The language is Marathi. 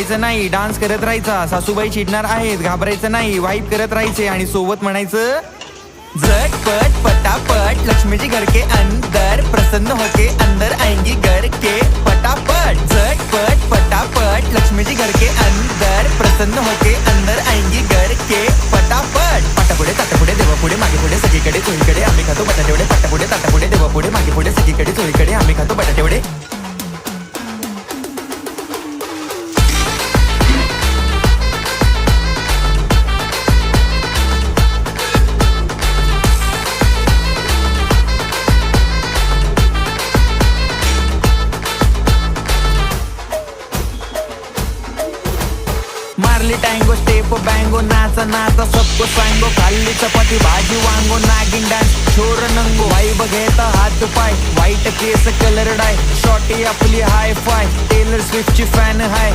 घ्यायचं नाही. डान्स करत राहायचा. सासूबाई चिडणार आहेत. घाबरायचं नाही. वाईप करत राहायचे. आणि सोबत म्हणायचं झटपट पटापट लक्ष्मीची घरके घर के अंदर प्रसन्न होके अंदर आएंगी घर के पटापट झटपट पटापट लक्ष्मीची घरके घर के अंदर प्रसन्न होके अंदर आएंगी घर के पटापट. पटापुढे ताटापुढे देवापुढे मागे पुढे सगळीकडे चोहीकडे आम्ही खातो बटाटेवडे. पटापुढे ताटापुढे देवापुढे मागे पुढे सगळीकडे चोहीकडे आम्ही खातो बटाटेवडे. मारली टँगो स्टेप बँगो नाचा नाचा सबको सांगो खाल्ली चपाती भाजी वांगो नागिन डान्स छोर नंगो वाई बघेता हात पाय. व्हाईट केस कलर डाय शॉर्टी आपली हाय फाय टेलर स्विफ्टची फॅन हाय